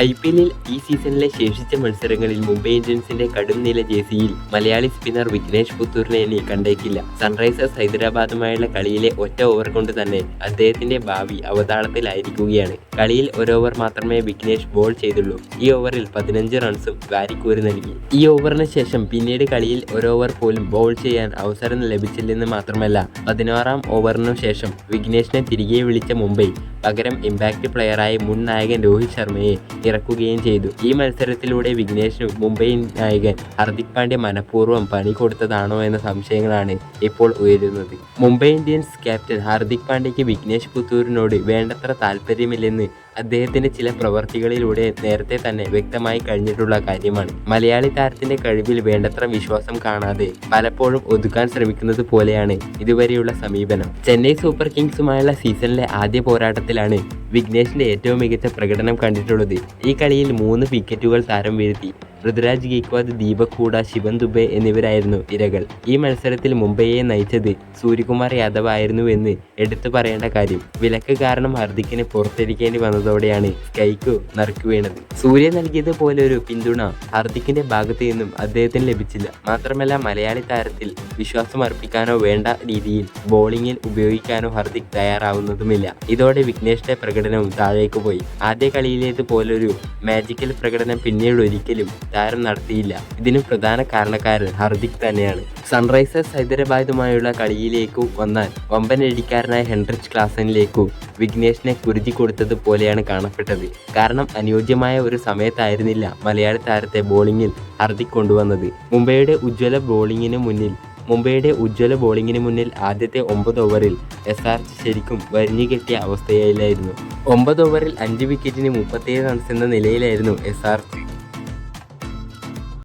I P എല്ലിൽ ഈ സീസണിലെ ശേഷിച്ച മത്സരങ്ങളിൽ മുംബൈ ഇന്ത്യൻസിന്റെ കടും നില ജേസിയിൽ മലയാളി സ്പിന്നർ വിഘ്നേഷ് പുത്തൂരിനെ ഇനി കണ്ടേക്കില്ല. സൺറൈസേഴ്സ് ഹൈദരാബാദുമായുള്ള കളിയിലെ ഒറ്റ ഓവർ കൊണ്ട് തന്നെ അദ്ദേഹത്തിന്റെ ഭാവി അവതാളത്തിലായിരിക്കുകയാണ്. കളിയിൽ ഒരു ഓവർ മാത്രമേ വിഘ്നേഷ് ബോൾ ചെയ്തുള്ളൂ. ഈ ഓവറിൽ പതിനഞ്ച് റൺസും വാരിക്കൂറി നൽകി. ഈ ഓവറിന് ശേഷം പിന്നീട് കളിയിൽ ഒരു ഓവർ പോലും ബോൾ ചെയ്യാൻ അവസരം ലഭിച്ചില്ലെന്ന് മാത്രമല്ല പതിനാറാം ഓവറിനു ശേഷം വിഘ്നേഷിനെ തിരികെ വിളിച്ച മുംബൈ പകരം ഇമ്പാക്ട് പ്ലെയറായ മുൻ നായകൻ രോഹിത് ശർമ്മയെ ഇറക്കുകയും ചെയ്തു. ഈ മത്സരത്തിലൂടെ വിഘ്നേഷ് മുംബൈ നായകൻ ഹർദിക് പാണ്ഡ്യ മനഃപൂർവം പണി കൊടുത്തതാണോ എന്ന സംശയങ്ങളാണ് ഇപ്പോൾ ഉയരുന്നത്. മുംബൈ ഇന്ത്യൻസ് ക്യാപ്റ്റൻ ഹാർദിക് പാണ്ഡ്യയ്ക്ക് വിഘ്നേഷ് പുത്തൂരിനോട് വേണ്ടത്ര താല്പര്യമില്ലെന്ന് അദ്ദേഹത്തിന്റെ ചില പ്രവർത്തികളിലൂടെ നേരത്തെ തന്നെ വ്യക്തമായി കഴിഞ്ഞിട്ടുള്ള കാര്യമാണ്. മലയാളി താരത്തിന്റെ കഴിവിൽ വേണ്ടത്ര വിശ്വാസം കാണാതെ പലപ്പോഴും ഒതുക്കാൻ ശ്രമിക്കുന്നത് പോലെയാണ് ഇതുവരെയുള്ള സമീപനം. ചെന്നൈ സൂപ്പർ കിങ്സുമായുള്ള സീസണിലെ ആദ്യ പോരാട്ടത്തിലാണ് വിഘ്നേഷിന്റെ ഏറ്റവും മികച്ച പ്രകടനം കണ്ടിട്ടുള്ളത്. ഈ കളിയിൽ മൂന്ന് വിക്കറ്റുകൾ താരം വീഴ്ത്തി. ഋതുരാജ് ഗെയ്ക്വാദ് ദീപക് ഹൂഡ ശിവൻ ദുബെ എന്നിവരായിരുന്നു ഇരകൾ. ഈ മത്സരത്തിൽ മുംബൈയെ നയിച്ചത് സൂര്യകുമാർ യാദവ് ആയിരുന്നുവെന്ന് എടുത്തു പറയേണ്ട കാര്യം വിലക്ക് കാരണം ഹർദിക്കിന് പുറത്തിരിക്കേണ്ടി വന്നതോടെയാണ് സ്കൈക്കു നറുക്കു വീണത്. സൂര്യ നൽകിയത് പോലൊരു പിന്തുണ ഹർദിക്കിന്റെ ഭാഗത്തു നിന്നും അദ്ദേഹത്തിന് ലഭിച്ചില്ല. മാത്രമല്ല മലയാളി താരത്തിൽ വിശ്വാസം അർപ്പിക്കാനോ വേണ്ട രീതിയിൽ ബോളിംഗിൽ ഉപയോഗിക്കാനോ ഹർദിക് തയ്യാറാവുന്നതുമില്ല. ഇതോടെ വിഘ്നേഷിന്റെ പ്രകടനവും താഴേക്ക് പോയി. ആദ്യ കളിയിലേത് പോലൊരു മാജിക്കൽ പ്രകടനം പിന്നീട് ഒരിക്കലും താരം നടത്തിയില്ല. ഇതിന് പ്രധാന കാരണക്കാരൻ ഹർദിക് തന്നെയാണ്. സൺറൈസേഴ്സ് ഹൈദരാബാദുമായുള്ള കളിയിലേക്കു വന്നാൽ വമ്പനടിക്കാരനായ ഹെൻറിച്ച് ക്ലാസനിലേക്കു വിഘ്നേഷിനെ കുരുതി കൊടുത്തത് പോലെയാണ് കാണപ്പെട്ടത്. കാരണം അനുയോജ്യമായ ഒരു സമയത്തായിരുന്നില്ല മലയാളി താരത്തെ ബോളിങ്ങിൽ ഹർദിക് കൊണ്ടുവന്നത്. മുംബൈയുടെ ഉജ്ജ്വല ബോളിങ്ങിന് മുന്നിൽ മുംബൈയുടെ ഉജ്ജ്വല ബോളിങ്ങിന് മുന്നിൽ ആദ്യത്തെ ഒമ്പത് ഓവറിൽ എസ് ആർ ശരിക്കും വരിഞ്ഞു കെട്ടിയ അവസ്ഥയിലായിരുന്നു ഒമ്പത് ഓവറിൽ അഞ്ച് വിക്കറ്റിന് മുപ്പത്തേഴ് റൺസ് എന്ന നിലയിലായിരുന്നു എസ് ആർ